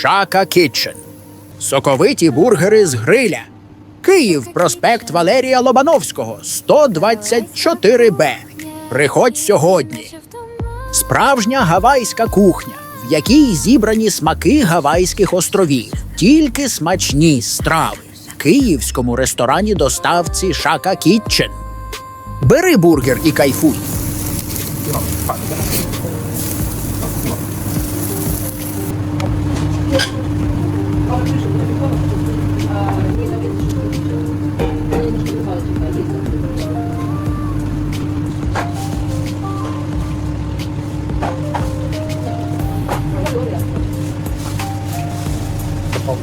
Шака Кітчен. Соковиті бургери з гриля. Київ, проспект Валерія Лобановського, 124Б. Приходь сьогодні. Справжня гавайська кухня, в якій зібрані смаки Гавайських островів, тільки смачні страви київському ресторані доставці Шака Кітчен. Бери бургер і кайфуй. 어?